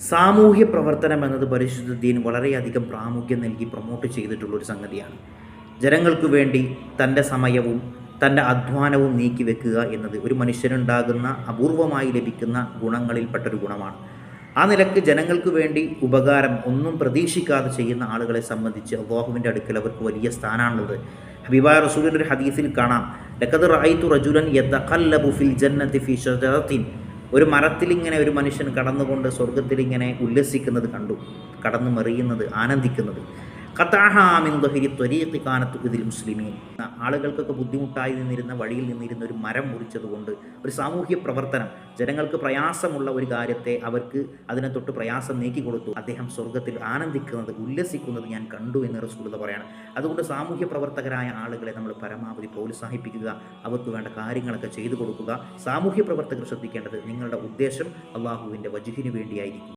സാമൂഹ്യ പ്രവർത്തനം എന്നത് പരിശുദ്ധ ദീൻ വളരെയധികം പ്രാമുഖ്യം നൽകി പ്രൊമോട്ട് ചെയ്തിട്ടുള്ള ഒരു സംഗതിയാണ്. ജനങ്ങൾക്ക് വേണ്ടി തന്റെ സമയവും തന്റെ അധ്വാനവും നീക്കി വെക്കുക എന്നത് ഒരു മനുഷ്യനുണ്ടാകുന്ന അപൂർവമായി ലഭിക്കുന്ന ഗുണങ്ങളിൽപ്പെട്ടൊരു ഗുണമാണ്. ആ നിലയ്ക്ക് ജനങ്ങൾക്ക് വേണ്ടി ഉപകാരം ഒന്നും പ്രതീക്ഷിക്കാതെ ചെയ്യുന്ന ആളുകളെ സംബന്ധിച്ച് അള്ളാഹുവിന്റെ അടുക്കൽ അവർക്ക് വലിയ സ്ഥാനമാണുള്ളത് ഹബീബായ റസൂലിന്റെ ഒരു ഹദീസിൽ കാണാം. ലക്കത് റായിത്തു റജുലൻ ഫിൽ ജന്നത്തി ഫി ഷജറത്തിൻ ഒരു മരത്തിലിങ്ങനെ ഒരു മനുഷ്യൻ കടന്നുകൊണ്ട് സ്വർഗത്തിലിങ്ങനെ ഉല്ലസിക്കുന്നത് കണ്ടു കടന്നു മറിയുന്നത് ആനന്ദിക്കുന്നത്. മുസ്ലിമീൻ. ആളുകൾക്കൊക്കെ ബുദ്ധിമുട്ടായി നിന്നിരുന്ന വഴിയിൽ നിന്നിരുന്ന ഒരു മരം മുറിച്ചതുകൊണ്ട് ഒരു സാമൂഹ്യ പ്രവർത്തനം ജനങ്ങൾക്ക് പ്രയാസമുള്ള ഒരു കാര്യത്തെ അവർക്ക് അതിനെ തൊട്ട് പ്രയാസം നീക്കി കൊടുത്തു. അദ്ദേഹം സ്വർഗത്തിൽ ആനന്ദിക്കുന്നത് ഉല്ലസിക്കുന്നത് ഞാൻ കണ്ടു എന്ന് റസൂലത പറയാണ്. അതുകൊണ്ട് സാമൂഹ്യ പ്രവർത്തകരായ ആളുകളെ നമ്മൾ പരമാവധി പ്രോത്സാഹിപ്പിക്കുക അവർക്ക് വേണ്ട കാര്യങ്ങളൊക്കെ ചെയ്തു കൊടുക്കുക. സാമൂഹ്യ പ്രവർത്തകർ ശ്രദ്ധിക്കേണ്ടത് നിങ്ങളുടെ ഉദ്ദേശം അള്ളാഹുവിന്റെ വജുഹിന് വേണ്ടിയായിരിക്കും.